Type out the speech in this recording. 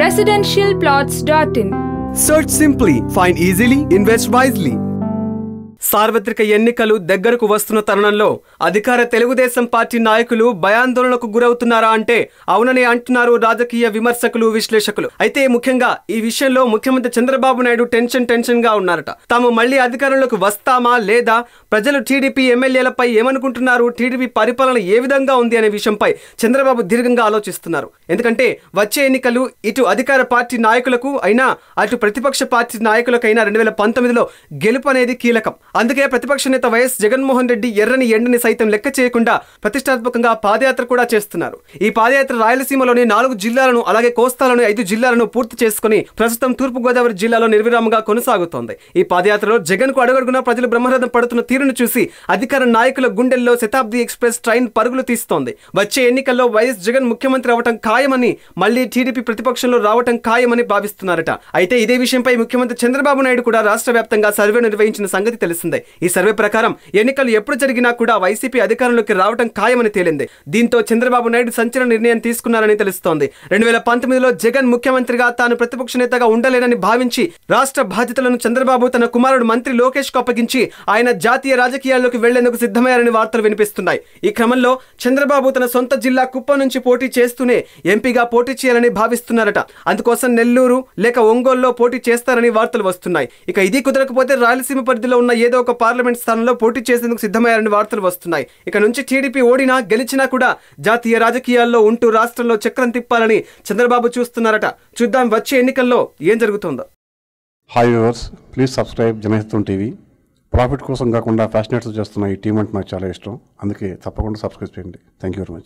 residentialplots.in. Search simply, find easily, invest wisely. సార్వత్రిక ఎన్నికలు దగ్గరకు వస్తున్న తరుణంలో అధికార తెలుగుదేశం పార్టీ నాయకులు భయాందోళనకు గురవుతున్నారా అంటే అవునని అంటున్నారు రాజకీయ విమర్శకులు విశ్లేషకులు. అయితే ముఖ్యంగా ఈ విషయంలో ముఖ్యమంత్రి చంద్రబాబు నాయుడు టెన్షన్ టెన్షన్గా ఉన్నారట. తాము మళ్ళీ అధికారంలోకి వస్తామా లేదా? ప్రజలు టీడీపీ ఎమ్మెల్యేలపై ఏమనుకుంటున్నారు? టీడీపీ పరిపాలన ఏ విధంగా ఉంది అనే విషయంపై చంద్రబాబు దీర్ఘంగా ఆలోచిస్తున్నారు. ఎందుకంటే వచ్చే ఎన్నికలు ఇటు అధికార పార్టీ నాయకులకు అయినా అటు ప్రతిపక్ష పార్టీ నాయకులకైనా రెండు వేల పంతొమ్మిదిలో గెలుపు అనేది కీలకం. అందుకే ప్రతిపక్ష నేత వైఎస్ జగన్మోహన్ రెడ్డి ఎర్రని ఎండని సైతం లెక్క చేయకుండా ప్రతిష్టాత్మకంగా పాదయాత్ర కూడా చేస్తున్నారు. ఈ పాదయాత్ర రాయలసీమలోని నాలుగు జిల్లాలను అలాగే కోస్తాలోని ఐదు జిల్లాలను పూర్తి చేసుకుని ప్రస్తుతం తూర్పుగోదావరి జిల్లాలో నిర్విరామంగా కొనసాగుతోంది. ఈ పాదయాత్రలో జగన్కు అడుగడుగునా ప్రజలు బ్రహ్మరథం పడుతున్న తీరును చూసి అధికార నాయకుల గుండెల్లో శతాబ్ది ఎక్స్ప్రెస్ ట్రైన్ పరుగులు తీస్తోంది. వచ్చే ఎన్నికల్లో వైఎస్ జగన్ ముఖ్యమంత్రి అవటం ఖాయమని మళ్ళీ టీడీపీ ప్రతిపక్షంలో రావటం ఖాయమని భావిస్తున్నారట. అయితే ఇదే విషయంపై ముఖ్యమంత్రి చంద్రబాబు నాయుడు కూడా రాష్ట్ర వ్యాప్తంగా సర్వే నిర్వహించిన సంగతి తెలుసు తెలిసిందే ఈ సర్వే ప్రకారం ఎన్నికలు ఎప్పుడు జరిగినా కూడా వైసీపీ అధికారంలోకి రావడం ఖాయమని తేలింది. దీంతో చంద్రబాబు నాయుడు సంచలన నిర్ణయం తీసుకున్నారని తెలుస్తోంది. రెండు వేల పంతొమ్మిదిలో జగన్ ముఖ్యమంత్రిగా తాను ప్రతిపక్ష నేతగా ఉండలేనని భావించి రాష్ట్ర బాధ్యతలను చంద్రబాబు తన కుమారుడు మంత్రి లోకేష్కు అప్పగించి ఆయన జాతీయ రాజకీయాల్లోకి వెళ్ళేందుకు సిద్ధమయ్యారని వార్తలు వినిపిస్తున్నాయి. ఈ క్రమంలో చంద్రబాబు తన సొంత జిల్లా కుప్పం నుంచి పోటీ చేస్తూనే ఎంపీగా పోటీ చేయాలని భావిస్తున్నారట. అందుకోసం నెల్లూరు లేక ఒంగోలులో పోటీ చేస్తారని వార్తలు వస్తున్నాయి. ఇక ఇది కుదరకపోతే రాయలసీమ పరిధిలో ఉన్న ఏదో ఒక పార్లమెంట్ స్థానంలో పోటీ చేసేందుకు సిద్ధమయ్యారని వార్తలు వస్తున్నాయి. ఇక నుంచి టీడీపీ ఓడినా గెలిచినా కూడా జాతీయ రాజకీయాల్లో ఉంటూ రాష్ట్రంలో చక్రం తిప్పాలని చంద్రబాబు చూస్తున్నారట. చూద్దాం వచ్చే ఎన్నికల్లో ఏం జరుగుతుందో. Hi viewers please subscribe Janahitam TV. Profit కోసం కాకుండా ఫ్యాషనేట్స్ చేస్తున్న ఈ టీం అంటే నాకు చాలా ఇష్టం. అందుకే తప్పకుండా సబ్స్క్రైబ్ చేయండి. Thank you very much